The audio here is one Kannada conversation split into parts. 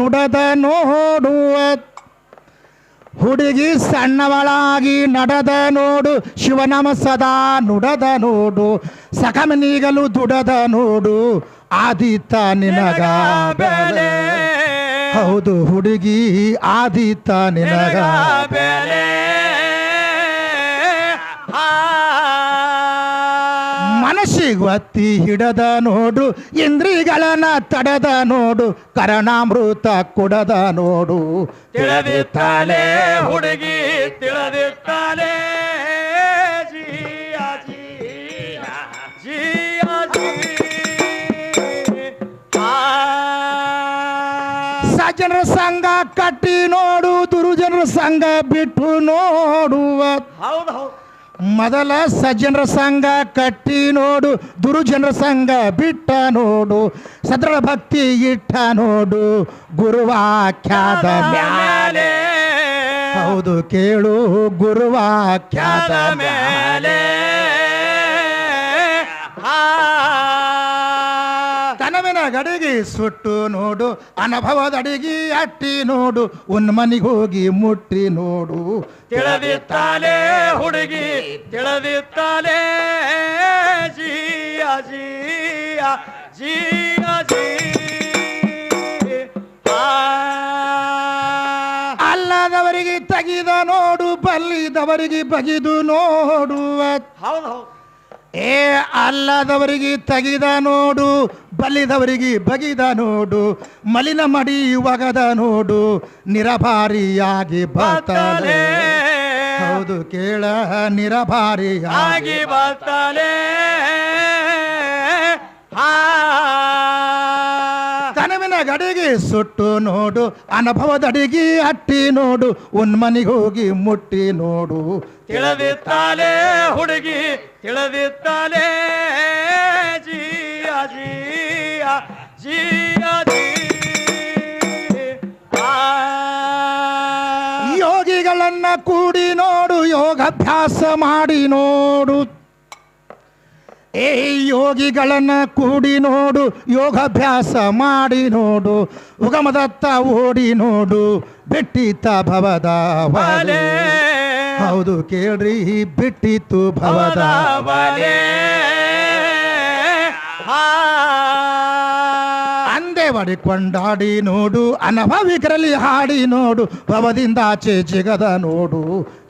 ನುಡದ ನೋಡುವ ಹುಡುಗಿ ಸಣ್ಣವಳಾಗಿ ನಡದ ನೋಡು, ಶಿವನಮ ಸದಾ ನುಡದ ನೋಡು ಸಕಮನಿಗಲು ದುಡದ ನೋಡು, ಆದಿತ್ತ ನಿನಗ ಬೆಲೆ. ಹೌದು ಹುಡುಗಿ, ಆದಿತ್ತ ನಿನಗ ಬೆಲೆ. ಮನಸ್ಸಿಗೆ ಒತ್ತಿ ಹಿಡದ ನೋಡು ಇಂದ್ರಿಗಳನ್ನ ತಡದ ನೋಡು ಕರಣಾಮೃತ ಕೊಡದ ನೋಡು. ತಿಳಿದಿತ್ತಾಳೆ ಹುಡುಗಿ ತಿಳಿದಿತ್ತಾಳೆ ಜನರ. ಸಜ್ಜನರ ಸಂಘ ಕಟ್ಟಿ ನೋಡು ದುರುಜನರ ಸಂಘ ಬಿಟ್ಟು ನೋಡುವ. ಹೌದು ಹೌದು. ಮೊದಲ ಸಜ್ಜನರ ಸಂಘ ಕಟ್ಟಿ ನೋಡು ದುರುಜನರ ಸಂಘ ಬಿಟ್ಟ ನೋಡು ಸದೃಢ ಭಕ್ತಿ ಇಟ್ಟ ನೋಡು ಗುರುವಾಖ್ಯಾದ ಮ್ಯಾಲೆ. ಹೌದು ಕೇಳು ಗುರುವಾಖ್ಯಾದ ಖ್ಯಾತ ಕನವಿನ ಗಡಿಗೆ ಸುಟ್ಟು ನೋಡು ಅನುಭವದ ಅಡಿಗೆ ಅಟ್ಟಿ ನೋಡು ಉನ್ಮನಿಗೆ ಹೋಗಿ ಮುಟ್ಟಿ ನೋಡು. ತಿಳದಿತ್ತಾಲೆ ಹುಡುಗಿ ತಿಳದಿತ್ತಾಲೆ ಜಿಯ ಜಿಯ ಜಿಯ ಜಿ ಆ. ಅಲ್ಲದವರಿಗೆ ತೆಗಿದ ನೋಡು ಬಲ್ಲಿದವರಿಗೆ ಬಗಿದು ನೋಡುವ. ಹೌದು ಹೌದು. ಏ ಅಲ್ಲದವರಿಗೆ ತೆಗೆದ ನೋಡು ಬಲ್ಲಿದವರಿಗೆ ಬಗಿದ ನೋಡು, ಮಲಿನ ಮಡಿ ಒಗದ ನೋಡು, ನಿರಭಾರಿಯಾಗಿ ಬರ್ತಾಳೆ ಹೌದು ಕೇಳ, ನಿರಭಾರಿಯಾಗಿ ಆ. ಕನವಿನ ಗಡಿಗೆ ಸುಟ್ಟು ನೋಡು, ಅನುಭವದ ಅಡಿಗೆ ಅಟ್ಟಿ ನೋಡು ಉನ್ಮನಿಗೆ ಹೋಗಿ ಮುಟ್ಟಿ ನೋಡು. ತಿಳದಿತ್ತಾಲೆ ಹುಡುಗಿ ತಿಳಿದಿತ್ತಾಳೆ dia, ಜಿ ಯೋಗಿಗಳನ್ನ ಕೂಡಿ ನೋಡು ಯೋಗಾಭ್ಯಾಸ ಮಾಡಿ ನೋಡು. ಏ ಯೋಗಿಗಳನ್ನ ಕೂಡಿ ನೋಡು ಯೋಗಾಭ್ಯಾಸ ಮಾಡಿ ನೋಡು. ಉಗಮದತ್ತ ಓಡಿ ನೋಡು ಬಿಟ್ಟಿತ ಭವದ ಹೌದು ಕೇಳ್ರಿ ಬಿಟ್ಟಿತ್ತು ಭವದ ಅಂದೆ ಕೊಂಡಾಡಿ ನೋಡು ಅನಭವಿಕರಲ್ಲಿ ಹಾಡಿ ನೋಡು ಭವದಿಂದಾಚೆ ಜಿಗದ ನೋಡು.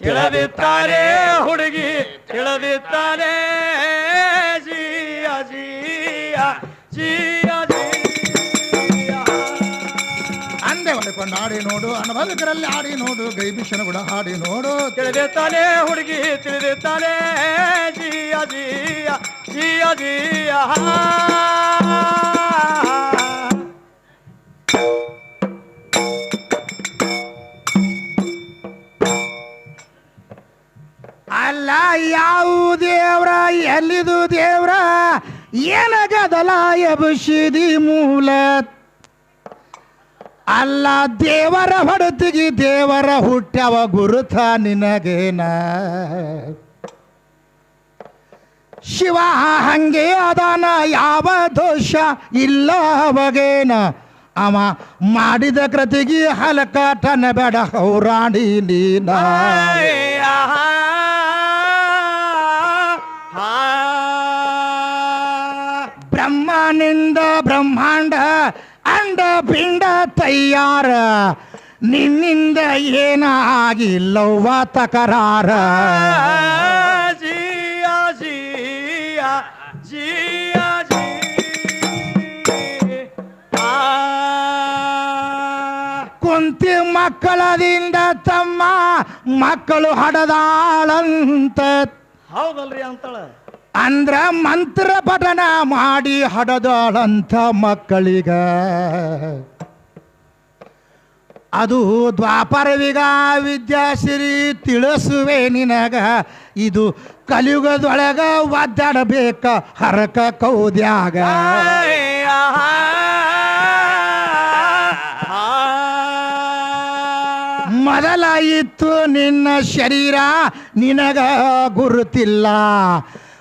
ತಿಳಿದಿತ್ತಾಳೆ ಹುಡುಗಿ ತಿಳಿದಿತ್ತಾಳೆ ಜಿಯ ಜಿಯ ಜಿಯ ಜಿಯ. ಅಂದೆ ಕೊಂಡಾಡಿ ನೋಡು ಅನಭವಿಕರಲ್ಲಿ ಹಾಡಿ ನೋಡು ಗೈಬಿಷನ ಕೂಡ ಹಾಡಿ ನೋಡು. ತಿಳಿದಿತ್ತಾಳೆ ಹುಡುಗಿ ತಿಳಿದಿತ್ತಾಳೆ ಜಿಯ ಜಿಯ ಜಿಯ ಜಿಯ. ಅಲ್ಲ ಯಾವ ದೇವ್ರ, ಎಲ್ಲಿದು ದೇವ್ರ? ಏನಗದಲಾಯ ಎಬುಷಿದಿ ಮೂಲ? ಅಲ್ಲ ದೇವರ ಹೊಡತಿಗಿ ದೇವರ ಹುಟ್ಟವ ಗುರುತ ನಿನಗೇನ? ಶಿವ ಹಂಗೆ ಅದಾನ, ಯಾವ ದೋಷ ಇಲ್ಲ ಅವಗೇನ ಅವ ಮಾಡಿದ ಕೃತಿಗೆ ಹಲಕಾಟನ ಬೇಡ, ಹೌರಾಣಿ ನೀನ ಬ್ರಹ್ಮನಿಂದ ಬ್ರಹ್ಮಾಂಡ ಅಂಡ ಪಿಂಡ ತಯಾರ. ನಿನ್ನಿಂದ ಏನಾಗಿಲ್ಲವ್ವ ತಕರಾರ? ಜಿಯ ಜಿಯ ಜಿಯ ಜಿ ಕುಂತಿ ಮಕ್ಕಳದಿಂದ ತಮ್ಮ ಮಕ್ಕಳು ಹಡದಾಳಂತ. ಹೌದಲ್ರಿ ಅಂತಳ. ಅಂದ್ರ ಮಂತ್ರ ಪಠನ ಮಾಡಿ ಹಡದಾಳಂಥ ಮಕ್ಕಳಿಗ. ಅದು ದ್ವಾಪರವಿಗ ವಿದ್ಯಾಸಿರಿ ತಿಳಿಸುವೆ ನಿನಗ. ಇದು ಕಲಿಯುಗದೊಳಗ ಒದ್ದಾಡಬೇಕ ಹರಕ ಕೌದ್ಯಾಗ. ಮೊದಲಾಯಿತು ನಿನ್ನ ಶರೀರ ನಿನಗ ಗುರುತಿಲ್ಲ.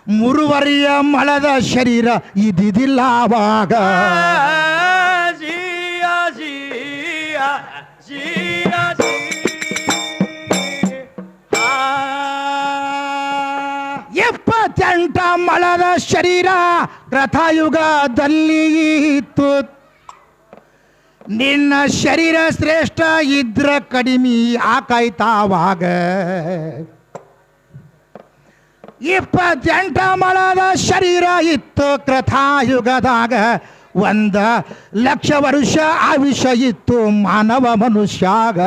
ಮುರುವರಿಯ ಮಳದ ಶರೀರ ಇದಿದಿಲ್ಲ ಆವಾಗ. ಜಿಯ ಜಿಯ ಜಿಯ ಜಿ ಆ. ಎಪ್ಪತ್ತೆಂಟ ಮಳದ ಶರೀರ ರಥಯುಗದಲ್ಲಿ ಇತ್ತು. ನಿನ್ನ ಶರೀರ ಶ್ರೇಷ್ಠ ಇದ್ರ ಕಡಿಮೆ ಆಕಾಯ್ತಾವಾಗ ಇಪ್ಪತ್ತೆಂಟ ಮಳದ ಶರೀರ ಇತ್ತು ಕೃತಾಯುಗದಾಗ. ಒಂದ ಲಕ್ಷ ವರ್ಷ ಆಯುಷ ಇತ್ತು ಮಾನವ ಮನುಷ್ಯಾಗ.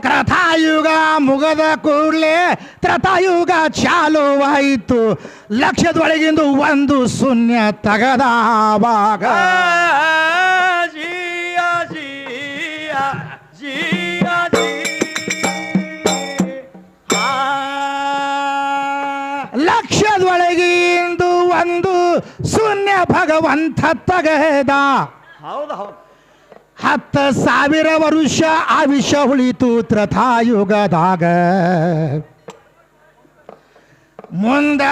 ಕೃತಾಯುಗ ಮುಗದ ಕೂಡಲೇ ತ್ರತಾಯುಗ ಚಾಲುವಾಯಿತು ಲಕ್ಷದೊಳಗಿಂದು ಒಂದು ಶೂನ್ಯ ತಗದಾವಾಗ. ಒಂದು ಶೂನ್ಯ ಭಗವಂತ ತಗದ. ಹೌದು ಹೌದು ಹತ್ತು ಸಾವಿರ ವರುಷ ಆವಿಷ ಉಳಿತು ತ್ರಥಾಯುಗದಾಗ ಮುಂದ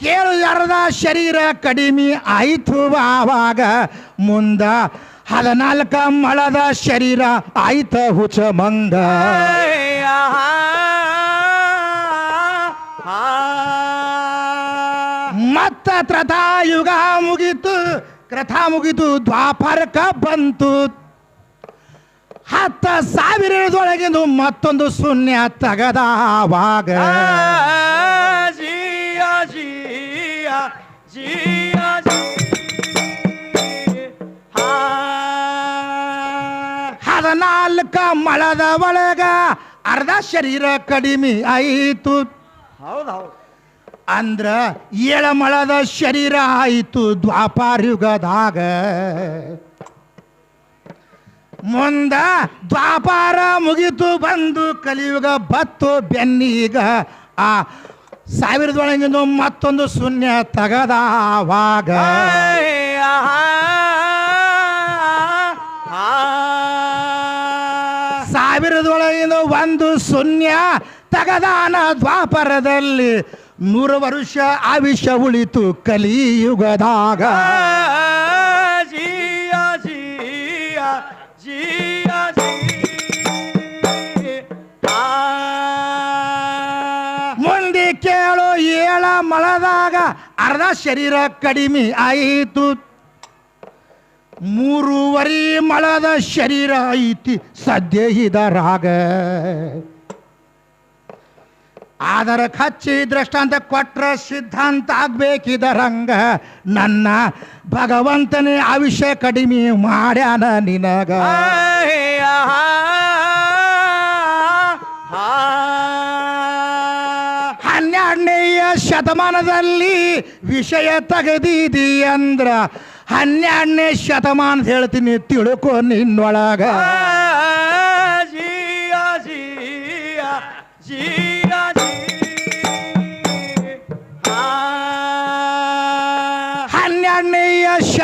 ಕೇಳು ಅರ್ಧ ಶರೀರ ಕಡಿಮೆ ಆಯಿತು ಆವಾಗ ಮುಂದ ಹದಿನಾಲ್ಕ ಮಳದ ಶರೀರ ಆಯ್ತ ಹುಚ ಮಂಗ. ಮತ್ತ ತ್ರತಾಯುಗ ಮುಗೀತು ಕ್ರಥಾ ಮುಗಿತು ದ್ವಾಪರಕ ಬಂತು. ಹತ್ತ ಸಾವಿರದೊಳಗಿಂದು ಮತ್ತೊಂದು ಶೂನ್ಯ ತಗದಾವಾಗ. ಜಿಯಾ ಜಿಯಾ ಜಿಯಾ ಜಿ ಹದಿನಾಲ್ಕ ಮಳದ ಒಳಗ ಅರ್ಧ ಶರೀರ ಕಡಿಮೆ ಆಯಿತು. ಹೌದು ಹೌದು. ಅಂದ್ರ ಏಳಮಳದ ಶರೀರ ಆಯಿತು ದ್ವಾಪಾರಯುಗದಾಗ ಮುಂದ ದ್ವಾಪಾರ ಮುಗಿತು ಬಂದು ಕಲಿಯುಗ ಬತ್ತು ಬೆನ್ನೀಗ ಆ ಸಾವಿರದೊಳಗಿಂದು ಮತ್ತೊಂದು ಶೂನ್ಯ ತಗದಾವಾಗ ಸಾವಿರದೊಳಗಿಂದ ಒಂದು ಶೂನ್ಯ ತಗದಾನ ದ್ವಾಪರದಲ್ಲಿ ನೂರು ವರ್ಷ ಆವಿಷ ಉಳಿತು ಕಲಿಯುಗದಾಗ. ಜಿಯಾ ಜಿಯಾ ಜಿಯಾ ಜಿ ಮುಂದೆ ಕೇಳು ಏಳ ಮಳದಾಗ ಅರ್ಧ ಶರೀರ ಕಡಿಮೆ ಆಯಿತು. ಮೂರುವರಿ ಮಳದ ಶರೀರ ಐತಿ ಸದ್ಯ ಇದರಾಗ. ಆದರ ಖಚ್ಚಿ ದೃಷ್ಟಾಂತ ಕೊಟ್ರ ಸಿದ್ಧಾಂತ ಆಗ್ಬೇಕಿದರಂಗ ನನ್ನ ಭಗವಂತನೇ ಆವಿಷ್ಯ ಕಡಿಮೆ ಮಾಡ್ಯಾನ ನಿನಗ ಹನ್ನೆರಡನೆಯ ಶತಮಾನದಲ್ಲಿ ವಿಷಯ ತೆಗೆದಿದಿ ಅಂದ್ರ ಹನ್ನೆರಡನೇ ಶತಮಾನ ಹೇಳ್ತೀನಿ ತಿಳ್ಕೊ ನಿನ್ನೊಳಗ ಜಿಯ ಜಿಯ ಜೀ ಜಿ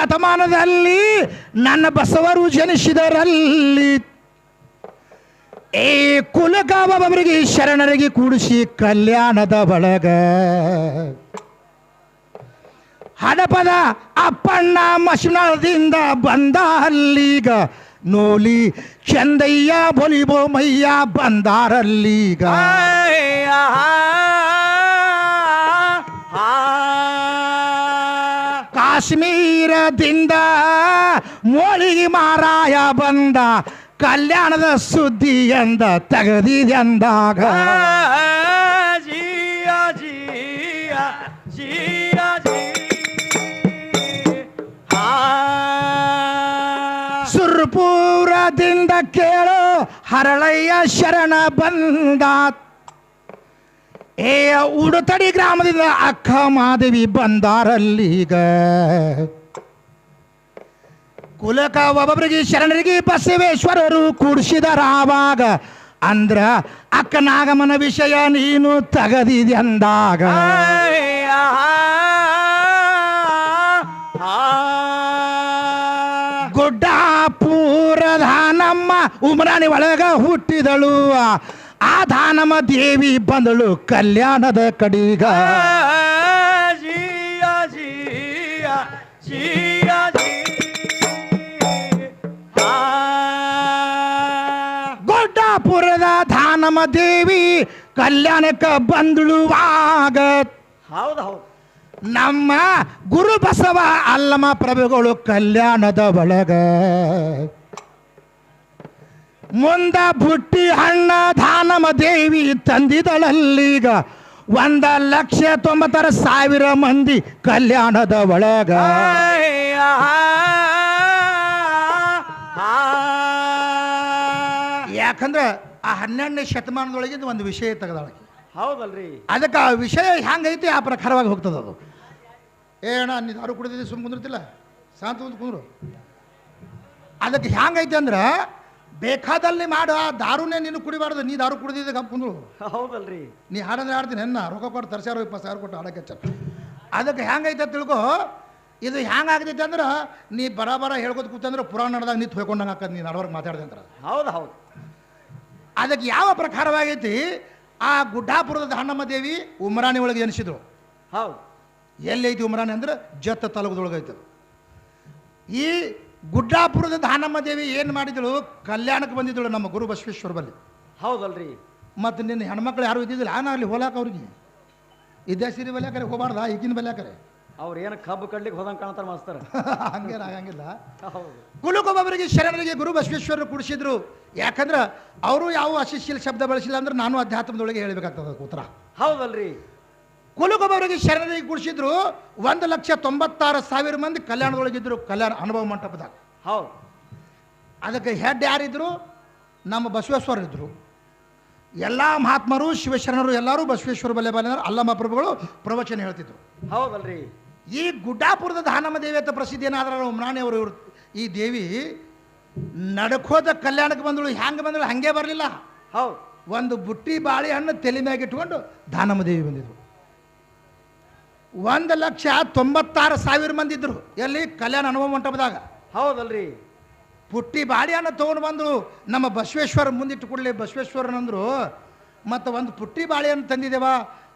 ಶತಮಾನದಲ್ಲಿ ನನ್ನ ಬಸವರು ಜನಿಸಿದರಲ್ಲಿ ಏ ಕುಲಗಾವರಿಗೆ ಶರಣರಿಗೆ ಕೂಡಿಸಿ ಕಲ್ಯಾಣದ ಬಳಗ. ಹಡಪದ ಅಪ್ಪಣ್ಣ ಮಶಿನದಿಂದ ಬಂದ ಅಲ್ಲೀಗ ನೋಲಿ ಚಂದಯ್ಯ ಬೊಲಿಬೋ ಮಯ್ಯ ಬಂದಾರಲ್ಲೀಗ ಕಾಶ್ಮೀರದಿಂದ ಮೋಳಿಗೆ ಮಾರಾಯ ಬಂದ ಕಲ್ಯಾಣದ ಸುದ್ದಿ ಎಂದ ತೆಗೆದಿದೆಂದಾಗ ಸುರ್ಪುರದಿಂದ ಕೇಳೋ ಹರಳಯ್ಯ ಶರಣ ಬಂದ ಏ ಉಡುತಡಿ ಗ್ರಾಮದಿಂದ ಅಕ್ಕ ಮಾದೇವಿ ಬಂದಾರಲ್ಲಿಗ ಕುಲಕ ಒಬ್ಬೊಬ್ಬರಿಗೆ ಶರಣರಿಗೆ ಬಸವೇಶ್ವರರು ಕೂಡಿಸಿದರಾವಾಗ ಅಂದ್ರ ಅಕ್ಕ ನಾಗಮ್ಮನ ವಿಷಯ ನೀನು ತಗದಿದೆ ಅಂದಾಗ ಗುಡ್ಡಾಪುರದ ನಮ್ಮ ಉಮರಾಣಿ ಒಳಗ ಹುಟ್ಟಿದಳು. ಆ ಧಾನಮ್ಮ ದೇವಿ ಬಂದಳು ಕಲ್ಯಾಣದ ಕಡಿಗ. ಗೊಡ್ಡಾಪುರದ ದಾನಮ ದೇವಿ ಕಲ್ಯಾಣಕ್ಕ ಬಂದಳುವಾಗ. ಹೌದು ಹೌದು. ನಮ್ಮ ಗುರು ಬಸವ ಅಲ್ಲಮ ಪ್ರಭುಗಳು ಕಲ್ಯಾಣದ ಒಳಗ. ಮುಂದ ಬುಟ್ಟಿ ಹಣ್ಣ ಧಾನಮ ದೇವಿ ತಂದಿದಳಲ್ಲೀಗ ಒಂದ ಲಕ್ಷ ತೊಂಬತ್ತರ ಸಾವಿರ ಮಂದಿ ಕಲ್ಯಾಣದ ಒಳಗ ಯಾಕಂದ್ರೆ ಆ ಹನ್ನೆರಡನೇ ಶತಮಾನದೊಳಗಿಂದ ಒಂದು ವಿಷಯ ತೆಗೆದಾಳೆ ಹೌದಲ್ರಿ ಅದಕ್ಕೆ ಆ ವಿಷಯ ಹೆಂಗೈತಿ ಆ ಪ್ರಕಾರವಾಗಿ ಹೋಗ್ತದ ಅದು ಏಣ ನೀನು ಯಾರು ಕುಡಿದಿದ್ದಿ ಸುಮ್ಮನೆ ಕುಂದಿರ್ತಿಲ್ಲ ಶಾಂತ ಕುಂದ್ರು ಅದಕ್ಕೆ ಹೆಂಗೈತಿ ಅಂದ್ರೆ ಬೇಕಾದಲ್ಲಿ ಮಾಡು ಆ ದಾರುನೇ ನೀನು ಕುಡಿಬಾರ್ದು. ನೀ ದಾರು ಕುಡಿದಿದ್ದೆ ಕುಂದ್ರು. ಹೌದಲ್ರಿ. ನೀ ಹಾಡಂದ್ರೆ ಹಾಡ್ತೀನಿ. ಹೆಣ್ಣ ರೊಕ್ಕ ಕೊಟ್ಟು ತರ್ಸ್ಯಾರ ಇಪ್ಪತ್ತು ಸಾವಿರ ಕೊಟ್ಟು ಹಾಡಕ್ಕೆ ಹಚ್ಚಾರ ಅದಕ್ಕೆ ಹೆಂಗೈತೆ ಅಂತ ತಿಳ್ಕೊ? ಇದು ಹೆಂಗಾಗ್ತೈತೆ ಅಂದ್ರೆ ನೀ ಬರಬರ ಬರ ಹೇಳ್ಕೊತ ಕೂತಂದ್ರೆ ಪುರಾಣ ನಡೆದಾಗ ನೀ ತೊಯ್ಕೊಂಡಂಗೆ ಹಾಕದ್ ನೀನು ನಡವರ್ಗೆ ಮಾತಾಡ್ದೆ ಅಂತಾರೆ. ಹೌದು ಹೌದು. ಅದಕ್ಕೆ ಯಾವ ಪ್ರಕಾರವಾಗೈತಿ? ಆ ಗುಡ್ಡಾಪುರದ ಹಣ್ಣಮ್ಮ ದೇವಿ ಉಮರಾಣಿ ಒಳಗೆ ಎನಿಸಿದ್ರು ಹೌದು. ಎಲ್ಲೈತಿ ಉಮರಾಣಿ ಅಂದ್ರೆ ಜತ್ತ ತಾಲೂಕದೊಳಗೆ ಐತೆ ಈ ಗುಡ್ಡಾಪುರದ ದಾನಮ್ಮ ದೇವಿ ಏನು ಮಾಡಿದಳು? ಕಲ್ಯಾಣಕ್ಕೆ ಬಂದಿದ್ದಳು ನಮ್ಮ ಗುರು ಬಸವೇಶ್ವರ ಬಲ್ಲಿ. ಹೌದಲ್ರಿ. ಮತ್ತು ನಿನ್ನ ಹೆಣ್ಮಕ್ಳು ಯಾರು ಇದ್ದಿದ್ದಿಲ್ಲ? ನಾನು ಅಲ್ಲಿ ಹೋಲಾಕ ಅವ್ರಿಗೆ. ಇದ್ದೇ ಸಿರಿ ಬಲ್ಯಾಕರೆ ಹೋಗಬಾರ್ದ? ಈಗಿನ ಬಲ್ಯಾಕರೆ ಅವ್ರು ಏನು ಕಬ್ಬು ಕಡ್ಲಿಕ್ಕೆ ಹೋದಂಗೆ ಕಾಣ್ತಾರೆ ಮಾಸ್ತರ. ಹಂಗೇನ ಆಗಂಗಿಲ್ಲ. ಹೌದು. ಕುಲುಕೊಬ್ಬರಿಗೆ ಶರಣರಿಗೆ ಗುರು ಬಸವೇಶ್ವರರು ಕುಡಿಸಿದ್ರು. ಯಾಕಂದ್ರೆ ಅವರು ಯಾವ ಅಶಿಶೀಲ ಶಬ್ದ ಬಳಸಿಲ್ಲ ಅಂದ್ರೆ ನಾನು ಅಧ್ಯಾತ್ಮದೊಳಗೆ ಹೇಳಬೇಕಾಗ್ತದೆ ಉತ್ತರ ಹೌದಲ್ರಿ. ಕುಲುಕೊಬ್ಬರಿಗೆ ಶರಣರಿಗೆ ಕುಡಿಸಿದ್ರು ಒಂದು ಲಕ್ಷ ತೊಂಬತ್ತಾರು ಸಾವಿರ ಮಂದಿ ಕಲ್ಯಾಣದೊಳಗಿದ್ರು ಕಲ್ಯಾಣ ಅನುಭವ ಮಂಟಪದಾಗ. ಹೌದು. ಅದಕ್ಕೆ ಹೆಡ್ ಯಾರಿದ್ರು? ನಮ್ಮ ಬಸವೇಶ್ವರ ಇದ್ರು ಎಲ್ಲ ಮಹಾತ್ಮರು ಶಿವಶರಣರು ಎಲ್ಲರೂ ಬಸವೇಶ್ವರ ಬಲ್ಲೆ ಬಲ್ಲೆ ಅಲ್ಲಮ್ಮ ಪ್ರಭುಗಳು ಪ್ರವಚನ ಹೇಳ್ತಿದ್ರು. ಹೌದಲ್ರಿ. ಈ ಗುಡ್ಡಾಪುರದ ದಾನಮ್ಮ ದೇವಿ ಅಂತ ಪ್ರಸಿದ್ಧಿ ಏನಾದ್ರೂ ಅವರು ಇವ್ರು ಈ ದೇವಿ ನಡ್ಕೋದ ಕಲ್ಯಾಣಕ್ಕೆ ಬಂದಳು ಹೆಂಗೆ ಬಂದಳು ಹಂಗೆ ಬರಲಿಲ್ಲ. ಹೌದು. ಒಂದು ಬುಟ್ಟಿ ಬಾಳೆಹಣ್ಣು ತಲೆ ಮ್ಯಾಗ ಇಟ್ಕೊಂಡು ದಾನಮ್ಮ ದೇವಿ ಬಂದಿದ್ರು. ಒಂದು ಲಕ್ಷ ತೊಂಬತ್ತಾರು ಸಾವಿರ ಮಂದಿ ಇದ್ರು. ಎಲ್ಲಿ? ಕಲ್ಯಾಣ ಅನುಭವ ಮಂಟಪದಾಗ. ಹೌದಲ್ರಿ. ಪುಟ್ಟಿ ಬಾಳೆಹಣ್ಣು ತೊಗೊಂಡು ಬಂದರು. ನಮ್ಮ ಬಸವೇಶ್ವರ ಮುಂದಿಟ್ಟು ಕೂಡಲೇ ಬಸವೇಶ್ವರನಂದ್ರು. ಮತ್ತು ಒಂದು ಪುಟ್ಟಿ ಬಾಳಿಯನ್ನು ತಂದಿದ್ದೇವ.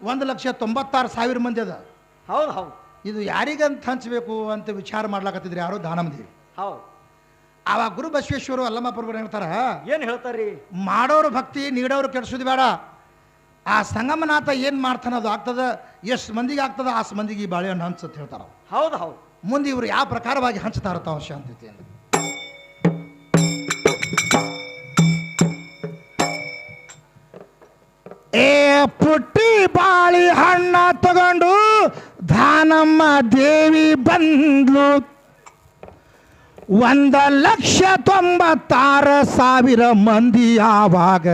ಒಂದು ಲಕ್ಷ ತೊಂಬತ್ತಾರು ಸಾವಿರ ಮಂದಿ ಅದ. ಹೌದು ಹೌದು. ಇದು ಯಾರಿಗಂತ ಹಂಚಬೇಕು ಅಂತ ವಿಚಾರ ಮಾಡ್ಲಾಕತ್ತಿದ್ರಿ ಯಾರು? ದಾನಮದೇವಿ ಹೌದು. ಆವಾಗ ಗುರು ಬಸವೇಶ್ವರು ಅಲ್ಲಮ್ಮ ಪ್ರಭು ಹೇಳ್ತಾರ ಏನು ಹೇಳ್ತಾರ್ರಿ? ಮಾಡೋರು ಭಕ್ತಿ ನೀಡೋರು ಕೆಡಿಸೋದು ಬೇಡ. ಆ ಸಂಗಮನಾಥ ಏನು ಮಾಡ್ತಾನೆ ಅದು ಆಗ್ತದ ಎಷ್ಟು ಮಂದಿಗೆ ಆಗ್ತದ ಆ ಮಂದಿಗೆ ಈ ಬಾಳೆಹಣ್ಣು ಹಂಚುತ್ತ ಹೇಳ್ತಾರ ಹೌದು ಹೌದು. ಮುಂದೆ ಇವರು ಯಾವ ಪ್ರಕಾರವಾಗಿ ಹಂಚ್ತಾ ತಾವು ಶಾಂತಿ ಅಂತ ಏ ಪುಟ್ಟಿ ಬಾಳಿ ಹಣ್ಣ ತಗೊಂಡು ಧಾನಮ್ಮ ದೇವಿ ಬಂದ್ಲು. ಒಂದ ಲಕ್ಷ ತೊಂಬತ್ತಾರು ಸಾವಿರ ಮಂದಿ ಆವಾಗ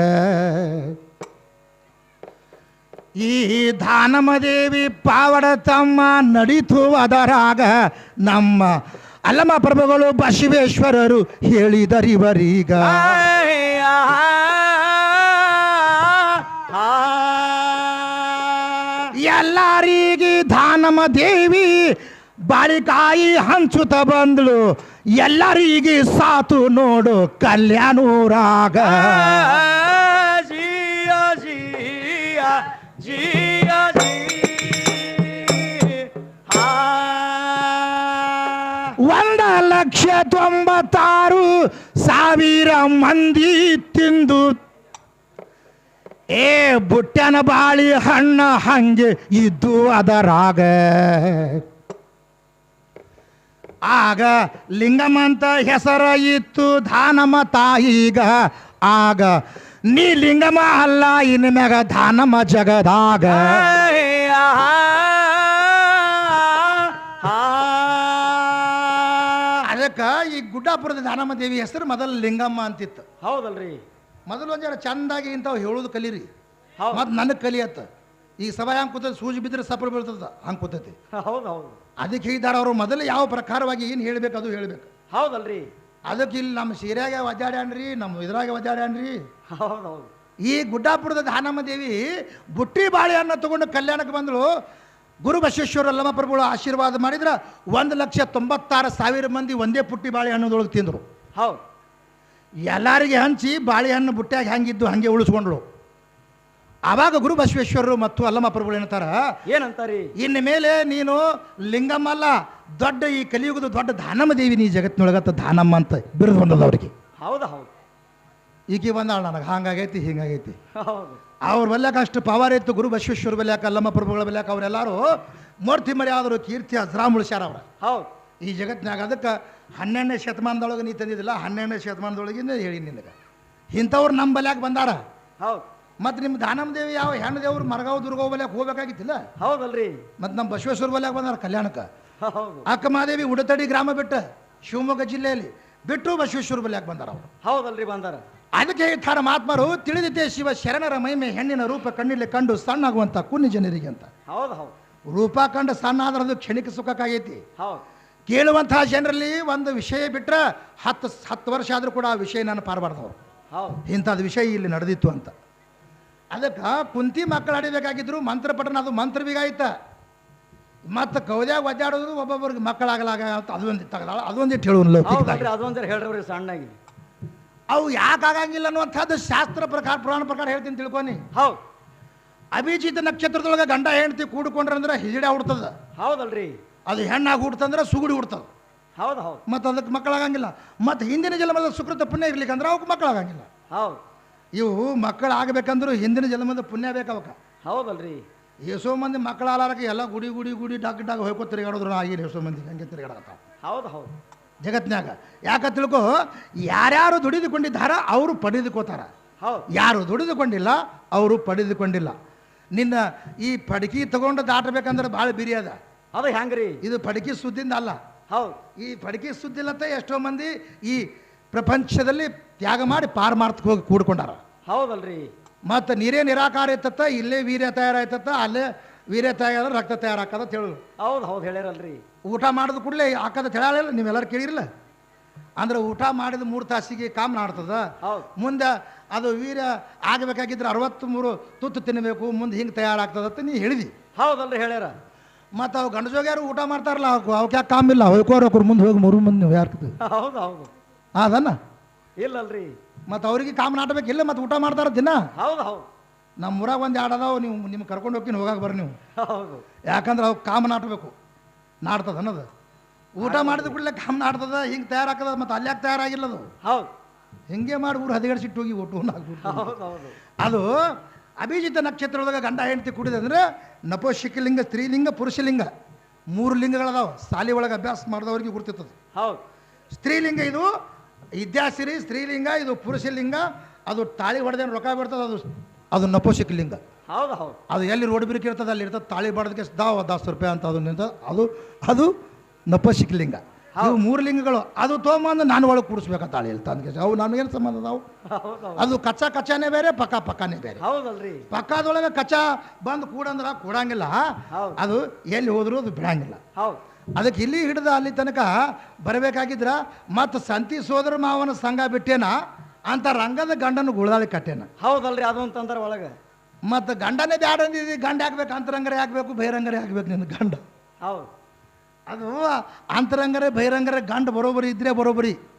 ಈ ದಾನಮದೇವಿ ಪಾವಡ ತಮ್ಮ ನಡೀತು ಅದರಾಗ ನಮ್ಮ ಅಲ್ಲಮ ಪ್ರಭುಗಳು ಬಸವೇಶ್ವರರು ಹೇಳಿದರಿವರೀಗ. ಎಲ್ಲರಿಗೆ ದಾನಮ ದೇವಿ ಬಾಳಿಕಾಯಿ ಹಂಚುತ್ತ ಬಂದಳು. ಎಲ್ಲರಿಗೆ ಸಾತು ನೋಡು ಕಲ್ಯಾಣೂರಾಗ. ಒಂದ ಲಕ್ಷ ತೊಂಬತ್ತಾರು ಸಾವಿರ ಮಂದಿ ತಿಂದು. ಏ, ಬುಟ್ಟನ ಬಾಳಿ ಹಣ್ಣ ಹಂಗೆ ಇದ್ದು ಅದರಾಗ. ಆಗ ಲಿಂಗಮಂತ ಹೆಸರ ಇತ್ತು ಧಾನಮ ತಾಯಿಗ. ಆಗ ನೀ ಲಿಂಗಮ ಅಲ್ಲ ಇನ್ ಮ್ಯಾಗ ದಾನಮ ಜಗದಾಗ ಅದಕ್ಕೆ ಈ ಗುಡ್ಡಾಪುರದ ಧಾನಮ್ಮ ದೇವಿ ಹೆಸರು ಮೊದಲು ಲಿಂಗಮ್ಮ ಅಂತಿತ್ತು ಹೌದಲ್ರಿ ಮೊದಲು ಒಂದು ಚಂದಾಗಿ ಇಂಥವು ಹೇಳೋದು ಕಲೀರಿ ಮತ್ತು ನನಗೆ ಕಲಿಯತ್ತ ಈ ಸಭಾ ಹಂಗೆ ಕೂತ ಸೂಜಿ ಬಿದ್ದರೆ ಸಪ್ರ ಬೀಳ್ತದ ಹಂಗೆ ಕೂತೈತಿ ಹೌದು ಹೌದು ಅದಕ್ಕೆ ಹೇಳಿದಾರ ಅವರು ಮೊದಲು ಯಾವ ಪ್ರಕಾರವಾಗಿ ಏನು ಹೇಳ್ಬೇಕು ಅದು ಹೇಳ್ಬೇಕು ಹೌದಲ್ರಿ ಅದಕ್ಕೆ ಇಲ್ಲಿ ನಮ್ಮ ಸೀರೆಗೆ ಒದ್ದಾಡ್ಯಾನ್ರಿ ನಮ್ಮ ಇದ್ರಾಗ ಒದ್ದಾಡ್ಯಾನ್ರಿ. ಹೌದು ಹೌದು ಈ ಗುಡ್ಡಾಪುರದ ಧಾನಮ್ಮ ದೇವಿ ಬುಟ್ಟಿ ಬಾಳೆಹಣ್ಣು ತಗೊಂಡು ಕಲ್ಯಾಣಕ್ಕೆ ಬಂದಳು. ಗುರು ಬಸವೇಶ್ವರ ಪ್ರಭುಗಳು ಆಶೀರ್ವಾದ ಮಾಡಿದ್ರೆ ಒಂದು ಲಕ್ಷ ತೊಂಬತ್ತಾರು ಸಾವಿರ ಮಂದಿ ಒಂದೇ ಪುಟ್ಟಿ ಬಾಳೆಹಣ್ಣದೊಳಗೆ ತಿಂದರು. ಹೌದು. ಎಲ್ಲರಿಗೆ ಹಂಚಿ ಬಾಳೆಹಣ್ಣು ಬುಟ್ಟಿಯಾಗಿ ಹೆಂಗಿದ್ದು ಹಾಗೆ ಉಳಿಸ್ಕೊಂಡ್ಳು. ಆವಾಗ ಗುರು ಬಸವೇಶ್ವರರು ಮತ್ತು ಅಲ್ಲಮ್ಮ ಪ್ರಭುಗಳು ಏನಂತಾರ? ಏನಂತಾರಿ? ಇನ್ನ ಮೇಲೆ ನೀನು ಲಿಂಗಮ್ಮ ಅಲ್ಲ ದೊಡ್ಡ ಈ ಕಲಿಯುಗದ ದೊಡ್ಡ ದಾನಮ್ಮ ದೇವಿ ನೀ ಜಗತ್ತಿನೊಳಗತ್ತ ದಾನಮ್ಮ ಅಂತ ಬಿರುದು ಬಂದದ ಅವ್ರಿಗೆ. ಹೌದಾ ಹೌದು. ಈಗ ಬಂದಾಳ ನನಗೆ ಹಂಗಾಗೈತಿ ಹಿಂಗಾಗೈತಿ. ಅವ್ರ ಬಲ್ಯಾಕ ಅಷ್ಟು ಪವಾರ ಇತ್ತು ಗುರು ಬಸವೇಶ್ವರ ಬಲ್ಯಾಕ ಅಲ್ಲಮ್ಮ ಪ್ರಭುಗಳ ಬಲ್ಯಾಕ ಅವರೆಲ್ಲರೂ ಮೂರ್ತಿ ಮರಿ ಆದರು ಕೀರ್ತಿ ಅಜ್ರಾಮ್ ಉಳಿಸ್ಯಾರ ಅವ್ರ. ಹೌದು. ಈ ಜಗತ್ತಿನಾಗ ಅದಕ್ಕೆ ಹನ್ನೆರಡನೇ ಶತಮಾನದೊಳಗೆ ನೀ ತಂದಿದ್ದಿಲ್ಲ ಹನ್ನೆರಡನೇ ಶತಮಾನದೊಳಗಿಂದ ಹೇಳಿ ನಿನಗೆ. ಇಂಥವ್ರು ನಮ್ಮ ಬಲ್ಯಾಕ ಬಂದಾರ. ಹೌದು. ಮತ್ತು ನಿಮ್ಮ ದಾನಮ್ಮ ದೇವಿ ಯಾವ ಹೆಣ್ಣು ದೇವ್ರು ಮರಗಾವ್ ದುರ್ಗಾವ್ ಬಲ್ಯಾಕ ಹೋಗ್ಬೇಕಾಗಿತ್ತಿಲ್ಲ? ಹೌದಲ್ರಿ. ಮತ್ತೆ ನಮ್ಮ ಬಸವೇಶ್ವರ ಬಲ್ಯಾಕ ಬಂದಾರ ಕಲ್ಯಾಣಕ್ಕೆ. ಹೌದು. ಅಕ್ಕಮಾದೇವಿ ಉಡತಡಿ ಗ್ರಾಮ ಬಿಟ್ಟ ಶಿವಮೊಗ್ಗ ಜಿಲ್ಲೆಯಲ್ಲಿ ಬಿಟ್ಟು ಬಸವೇಶ್ವರ ಬಲ್ಯಾಕ ಬಂದಾರ ಅವರು. ಹೌದಲ್ರಿ ಬಂದಾರ. ಅದಕ್ಕೆ ಥರ ಮಹಾತ್ಮರು ತಿಳಿದಿದ್ದೆ ಶಿವ ಶರಣರ ಮಹಿಮೆ ಹೆಣ್ಣಿನ ರೂಪ ಕಣ್ಣಿಲ್ಲಿ ಕಂಡು ಸಣ್ಣಾಗುವಂತ ಕುನ್ನಿ ಜನರಿಗೆ ಅಂತ. ಹೌದು ಹೌದು. ರೂಪ ಕಂಡು ಸಣ್ಣ ಆದ್ರೆ ಅದು ಕ್ಷಣಿಕ ಸುಖಕ್ಕಾಗೈತಿ. ಹೌದು. ಕೇಳುವಂತಹ ಜನರಲ್ಲಿ ಒಂದು ವಿಷಯ ಬಿಟ್ರೆ ಹತ್ತು ಹತ್ತು ವರ್ಷ ಆದರೂ ಕೂಡ ಆ ವಿಷಯ ನಾನು ಪಾರಬಾರ್ದವ್ರು ಹೌದು. ಇಂಥದ್ದು ವಿಷಯ ಇಲ್ಲಿ ನಡೆದಿತ್ತು ಅಂತ. ಅದಕ್ಕೆ ಕುಂತಿ ಮಕ್ಕಳು ಆಡಿಬೇಕಾಗಿದ್ರು ಮಂತ್ರ ಪಠನ ಅದು ಮಂತ್ರ ಬೀಗಾಯ್ತ ಮತ್ತು ಕೌದ್ಯಾಗ ಒದ್ದಾಡೋದು ಒಬ್ಬೊಬ್ಬರಿಗೆ ಮಕ್ಕಳಾಗಲಾಗ ಅದೊಂದು ತಗದಾಳ ಅದೊಂದಿಟ್ಟು ಹೇಳುವ ಅದೊಂದು ಹೌದಲ್ರಿ ಅದೊಂದರ ಹೇಳ್ರಿ ಸಣ್ಣಾಗಿ. ಅವು ಯಾಕೆ ಆಗಂಗಿಲ್ಲ ಅನ್ನುವಂಥದ್ದು ಶಾಸ್ತ್ರ ಪ್ರಕಾರ ಪುರಾಣ ಪ್ರಕಾರ ಹೇಳ್ತೀನಿ ತಿಳ್ಕೊನಿ. ಹೌದು. ಅಭಿಜಿತ ನಕ್ಷತ್ರದೊಳಗೆ ಗಂಡ ಹೆಂಡತಿ ಕೂಡ್ಕೊಂಡ್ರೆ ಅಂದ್ರೆ ಹಿಜಡೆ ಹುಡ್ತದ ಹೌದಲ್ರಿ. ಅದು ಹೆಣ್ಣಾಗಿ ಹುಡ್ತಂದ್ರೆ ಸುಗುಡಿ ಹುಡ್ತದ ಹೌದು ಹೌದು. ಮತ್ತು ಅದಕ್ಕೆ ಮಕ್ಕಳಾಗಂಗಿಲ್ಲ. ಮತ್ತು ಹಿಂದಿನ ಜನ್ಮದ ಸುಕೃತ ಪುಣ್ಯ ಇರ್ಲಿಕ್ಕಂದ್ರೆ ಅವಕ್ಕೆ ಮಕ್ಕಳಾಗಂಗಿಲ್ಲ. ಹೌದು. ಇವು ಮಕ್ಕಳು ಆಗಬೇಕಂದ್ರೂ ಹಿಂದಿನ ಜನ್ಮದ ಪುಣ್ಯ ಬೇಕು ಅವಕ್ಕೆ ಹೌದಲ್ರಿ. ಎಷ್ಟೋ ಮಂದಿ ಮಕ್ಕಳ ಆಲಾರಕ್ಕೆ ಎಲ್ಲ ಗುಡಿ ಗುಡಿ ಗುಡಿ ಡಾಕ್ ಡಾಕ್ ಹೋಗ್ಕೊ ತಿರುಗಾಡೋದ್ರು ಆಗಿಲ್ಲ ಎಷ್ಟೋ ಮಂದಿ ಹಂಗೆ ಹೌದು ಹೌದು. ಜಗತ್ನ್ಯಾಗ. ಯಾಕ ತಿಳ್ಕೊ? ಯಾರ್ಯಾರು ದುಡಿದುಕೊಂಡಿದ್ದಾರ ಅವರು ಪಡೆದುಕೋತಾರ. ಹೌದು. ಯಾರು ದುಡಿದುಕೊಂಡಿಲ್ಲ ಅವರು ಪಡೆದುಕೊಂಡಿಲ್ಲ. ನಿನ್ನ ಈ ಪಡಕಿ ತಗೊಂಡು ದಾಟಬೇಕಂದ್ರೆ ಭಾಳ ಬಿರಿ ಅದ. ಅದು ಹೆಂಗ್ರಿ ಇದು ಪಡಕಿ ಸುದ್ದಿಂದ ಅಲ್ಲ. ಹೌದು. ಈ ಪಡಕಿ ಸುದ್ದಿಲ್ಲತ್ತ ಎಷ್ಟೋ ಮಂದಿ ಈ ಪ್ರಪಂಚದಲ್ಲಿ ತ್ಯಾಗ ಮಾಡಿ ಪಾರಮಾರ್ಥಕ್ಕೆ ಹೋಗಿ ಕೂಡ್ಕೊಂಡಾರ. ಹೌದಲ್ರಿ. ಮತ್ತು ನೀರೇ ನಿರಾಕಾರ ಇತ್ತ ಇಲ್ಲೇ ವೀರ್ಯ ತಯಾರಾಯ್ತತ್ತ ಅಲ್ಲೇ ವೀರ್ಯ ತಯಾರ ರಕ್ತ ತಯಾರಾಕದ ಹೇಳೋದು ಹೌದು ಹೌದು ಹೇಳ್ಯಾರಲ್ರಿ. ಊಟ ಮಾಡಿದ ಕೂಡಲೇ ಹಾಕದ ತಿಳಿಯಲ್ಲ ನೀವೆಲ್ಲರೂ ಕೇಳಿರಲ್ಲ ಅಂದ್ರೆ ಊಟ ಮಾಡಿದ ಮೂರು ತಾಸಿಗೆ ಕಾಮ್ ನಾಡ್ತದ ಹೌದು. ಮುಂದೆ ಅದು ವೀರ್ಯ ಆಗಬೇಕಾಗಿದ್ರೆ ಅರವತ್ತ್ಮೂರು ತುತ್ತು ತಿನ್ನಬೇಕು ಮುಂದೆ ಹಿಂಗೆ ತಯಾರಾಗ್ತದತ್ತ ನೀ ಹೇಳಿದಿ. ಹೌದಲ್ರಿ ಹೇಳ್ಯಾರ. ಮತ್ತು ಅವು ಗಂಡಜೋಗ್ಯಾರು ಊಟ ಮಾಡ್ತಾರಲ್ಲ ಅವಕ್ಕೆ ಯಾಕೆ ಕಾಮಿಲ್ಲ ಹೋಯ್ಕೋರು ಅವ್ರ ಮುಂದೆ ಹೋಗಿ ಮೂರು ಮಂದಿ ಹೌದು ಹೌದು. ಅದನ್ನ? ಇಲ್ಲಲ್ರಿ. ಮತ್ತು ಅವ್ರಿಗೆ ಕಾಮನ್ ಆಟಬೇಕು ಇಲ್ಲ ಮತ್ತೆ ಊಟ ಮಾಡ್ತಾರ ದಿನ. ಹೌದು ಹೌದು. ನಮ್ಮ ಊರಾಗ ಒಂದು ಎರಡು ಅದಾವ ನೀವು ನಿಮ್ಗೆ ಕರ್ಕೊಂಡು ಹೋಗ್ತೀನಿ ಹೋಗಾಕ ಬರ್ರಿ ನೀವು. ಹೌದು. ಯಾಕಂದ್ರೆ ಅವು ಕಾಮ ನಾಟಬೇಕು ನಾಡ್ತದ ಅನ್ನೋದು. ಊಟ ಮಾಡಿದ ಕೂಡಲೇ ಕಾಮ ಆಡ್ತದ ಹಿಂಗೆ ತಯಾರಾಗ್ತದ ಮತ್ತು ಅಲ್ಲಿ ಯಾಕೆ ತಯಾರಾಗಿಲ್ಲ ಅದು? ಹೌದು. ಹಿಂಗೆ ಮಾಡಿ ಊರು ಹದಿಗಡಿಸಿಟ್ಟು ಹೋಗಿ ಒಟ್ಟು ಹೌದು ಅದು ಅಭಿಜಿತ ನಕ್ಷತ್ರದೊಳಗೆ ಗಂಡ ಹೆಂಡತಿ ಕುಡಿದಂದ್ರೆ ನಪೋಶಿಕಲಿಂಗ ಸ್ತ್ರೀಲಿಂಗ ಪುರುಷಲಿಂಗ ಮೂರು ಲಿಂಗಗಳದಾವ. ಸಾಲಿ ಒಳಗೆ ಅಭ್ಯಾಸ ಮಾಡಿದವ್ರಿಗೆ ಗುರ್ತಿರ್ತದೆ. ಹೌದು. ಸ್ತ್ರೀಲಿಂಗ ಇದು ವಿದ್ಯಾಸಿರಿ ಸ್ತ್ರೀಲಿಂಗ ಇದು ಪುರುಷಲಿಂಗ ಅದು ತಾಳಿ ಹೊಡೆದೇನು ರೊಕ್ಕ ಬಿಡ್ತದೆ ಅದು? ಅದು ನಪೋಶಿಕಲಿಂಗ ಹೌದು ಹೌದು. ಅದು ಎಲ್ಲಿ ರೋಡ್ ಬಿರುಕಿ ಇರ್ತದೆ ಅಲ್ಲಿ ಇರ್ತದೆ ತಾಳಿ ಬಾಡೋದಕ್ಕೆ ದಾವ ದಾಸ್ ರೂಪಾಯಿ ಅಂತ ಅದು ನಿಂತ ಅದು ಅದು ನಪಶಿಕಲಿಂಗ ಅವು ಮೂರು ಲಿಂಗಗಳು. ಅದು ತೊಗೊಂಬಂದು ನಾನು ಒಳಗೆ ಕೂಡಿಸ್ಬೇಕು ತಾಳಿ ಇಲ್ಲಿ ತಂದ್ಕೆ ಅವು ನನಗೇನು ಸಂಬಂಧ ಅದಾವು? ಅದು ಕಚ್ಚಾ ಕಚ್ಚಾನೇ ಬೇರೆ ಪಕ್ಕ ಪಕ್ಕನೇ ಬೇರೆ. ಹೌದಲ್ರಿ. ಪಕ್ಕದೊಳಗೆ ಕಚ್ಚಾ ಬಂದು ಕೂಡಂದ್ರೆ ಕೂಡಂಗಿಲ್ಲ. ಅದು ಎಲ್ಲಿ ಹೋದರೂ ಅದು ಬಿಡಂಗಿಲ್ಲ. ಹೌದು. ಅದಕ್ಕೆ ಇಲ್ಲಿ ಹಿಡಿದ ಅಲ್ಲಿ ತನಕ ಬರಬೇಕಾಗಿದ್ರ ಮತ್ತು ಸಂತಿ ಸೋದರ ಮಾವನ ಸಂಘ ಬಿಟ್ಟೇನ ಅಂತ ರಂಗದ ಗಂಡನ ಗುಳದಾಳಿ ಕಟ್ಟೇನ. ಹೌದಲ್ರಿ ಅದು ಅಂತಂದ್ರೆ ಒಳಗೆ. ಮತ್ತು ಗಂಡನೇ ಬ್ಯಾಡ ಅಂದಿದ್ದಿ ಗಂಡ ಹಾಕ್ಬೇಕು ಅಂತರಂಗರೇ ಹಾಕ್ಬೇಕು ಬೈರಂಗರೇ ಹಾಕ್ಬೇಕು ನಿನ್ನ ಗಂಡ. ಹೌದು. ಅದು ಅಂತರಂಗರೇ ಬೈರಂಗರೇ ಗಂಡ ಬರೋಬರಿ ಇದ್ರೆ ಬರೋಬರಿ.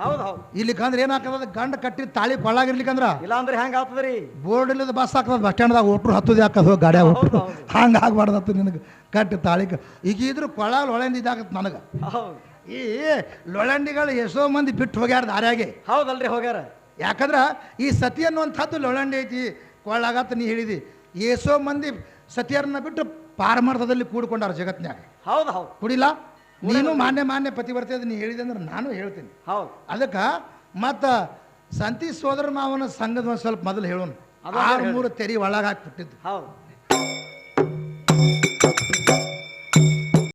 ಹೌದು ಹೌದು. ಇಲ್ಲಿಕಂದ್ರೆ ಏನಾಗ್ತದ ಗಂಡ ಕಟ್ಟಿ ತಾಳಿ ಕೊಳ್ಳಾಗಿರ್ಲಿಕ್ಕಂದ್ರ? ಇಲ್ಲ ಅಂದ್ರೆ ಹೆಂಗ ಆಗ್ತದ್ರಿ? ಬೋರ್ಡ್ ಇಲ್ಲದ ಬಸ್ ಹಾಕ್ತದ ಬಸ್ ಸ್ಟ್ಯಾಂಡ್ದಾಗ ಒಟ್ರು ಹತ್ತದ ಹಾಕದ? ಹೋಗಿ ಗಾಡ್ಯಾಗ ಒಟ್ರು. ಹಂಗೆ ಆಗ್ಬಾರ್ದತ್ತು ನಿನಗೆ. ಕಟ್ಟಿ ತಾಳಿ ಈಗಿದ್ರು ಈಗ ಇದ್ರು ಲೊಳೆಂದ ಇದಾಗತ್ತೆ ನನಗೆ. ಈ ಲೊಳಂಡಿಗಳು ಎಷ್ಟೋ ಮಂದಿ ಬಿಟ್ಟು ಹೋಗ್ಯಾರ ದಾರ್ಯಾಗೆ. ಹೌದಲ್ರಿ ಹೋಗ್ಯಾರ. ಯಾಕಂದ್ರೆ ಈ ಸತಿ ಅನ್ನುವಂಥದ್ದು ಲೊಳಂಡಿ ಐತಿ. ಕೊಳ್ಳಾಗತ್ತ ನೀ ಹೇಳಿದಿ. ಎಷ್ಟೋ ಮಂದಿ ಸತಿಯರನ್ನ ಬಿಟ್ಟು ಪಾರಮಾರ್ಥದಲ್ಲಿ ಕೂಡ್ಕೊಂಡಾರ ಜಗತ್ನ್ಯಾಗ. ಹೌದು ಹೌದು. ಕುಡಿಲ್ಲ ನೀನು ಮಾನ್ಯ ಮಾನ್ಯ ಪತಿವರ್ತಿ ಅದು ನೀ ಹೇಳಿದೆ ಅಂದ್ರೆ ನಾನು ಹೇಳ್ತೀನಿ. ಹೌದು. ಅದಕ್ಕೆ ಮತ್ತು ಸಂತಿ ಸೋದರ ಮಾವನ ಸಂಘದ ಒಂದು ಸ್ವಲ್ಪ ಮೊದಲು ಹೇಳೋಣ. ಆರು ಮೂರು ತೆರಿ ಒಳಗೆ ಹಾಕಿಬಿಟ್ಟಿದ್ದು. ಹೌದು.